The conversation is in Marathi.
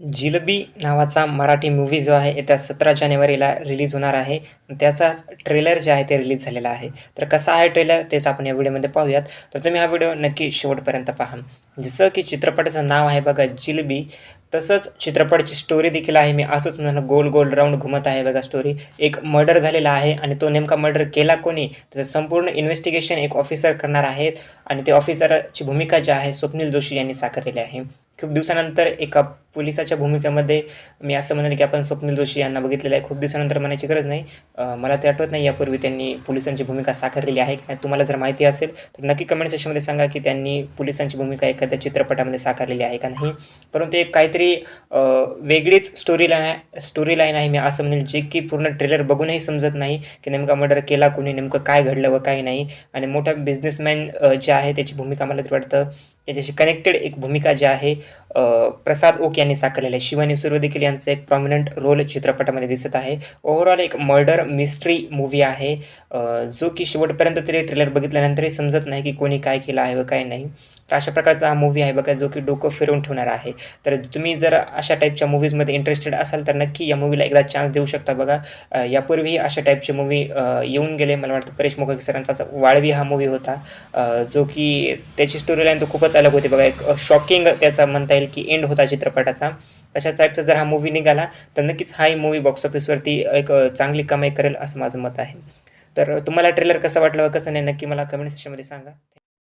जिलबी नावाचा मराठी मूव्ही जो आहे येत्या सतरा जानेवारीला रिलीज होणार आहे. त्याचाच ट्रेलर जे आहे ते रिलीज झालेला आहे. तर कसा आहे ट्रेलर तेच आपण या व्हिडिओमध्ये पाहूयात. तर तुम्ही हा व्हिडिओ नक्की शेवटपर्यंत पहा. जसं की चित्रपटाचं नाव आहे बघा जिलबी तसंच चित्रपटाची स्टोरी देखील आहे. मी असंच म्हणाल गोल गोल राऊंड घुमत आहे बघा स्टोरी एक मर्डर झालेला आहे आणि तो नेमका मर्डर केला कोणी? त्याचं संपूर्ण इन्व्हेस्टिगेशन एक ऑफिसर करणार आहेत. आणि ते ऑफिसरची भूमिका जी आहे स्वप्नील जोशी यांनी साकारलेली आहे. खूप दिवसानंतर एका पोलिसाच्या भूमिकेमध्ये मी असं म्हणेन की आपण स्वप्नील जोशी यांना बघितलेलं आहे. खूप दिवसानंतर म्हणायची गरज नाही. मला ते आठवत नाही यापूर्वी त्यांनी पोलिसांची भूमिका साकारलेली आहे का तुम्हाला जर माहिती असेल तर नक्की कमेंट सेक्शनमध्ये सांगा की त्यांनी पोलिसांची भूमिका एखाद्या चित्रपटामध्ये साकारलेली आहे का नाही. परंतु एक काहीतरी वेगळीच स्टोरी लाईन आहे स्टोरी लाईन आहे मी असं म्हणेल जे की पूर्ण ट्रेलर बघूनही समजत नाही की नेमका मर्डर केला कोणी नेमकं काय घडलं व काय नाही. आणि मोठा बिझनेसमॅन जे आहे त्याची भूमिका मला तरी वाटतं त्याच्याशी कनेक्टेड एक भूमिका जी आहे प्रसाद ओके यांनी साकारलेले आहे. शिवानी सुर्वे देखील यांचं एक प्रॉमिनंट रोल चित्रपटामध्ये दिसत आहे. ओव्हरऑल एक मर्डर मिस्ट्री मूवी आहे. जो की शेवटपर्यंत तरी ट्रेलर बघितल्यानंतरही समजत नाही की कोणी काय केलं आहे व काय नाही. तर अशा प्रकारचा हा मूवी आहे बघा जो की डोकं फिरवून ठेवणार आहे. तर तुम्ही जर अशा टाईपच्या मूवीजमध्ये इंटरेस्टेड असाल तर नक्की या मूवीला एकदा चान्स देऊ शकता बघा. यापूर्वीही अशा टाईपचे मूवी येऊन गेले. मला वाटतं परेश मोकाकी सरांचा वाळवी हा मूवी होता. जो की त्याची स्टोरी लाईन तर खूपच अलग होती बघा. एक शॉकिंग त्याचा म्हणता येईल की एंड होता चित्रपटाचा. तशा टाईपचा जर हा मूवी निघाला तर नक्कीच हाही मूवी बॉक्स ऑफिसवरती एक चांगली कमाई करेल असं माझं मत आहे. तर तुम्हाला ट्रेलर कसं वाटलं कसं नाही नक्की मला कमेंट सेक्शनमध्ये सांगा.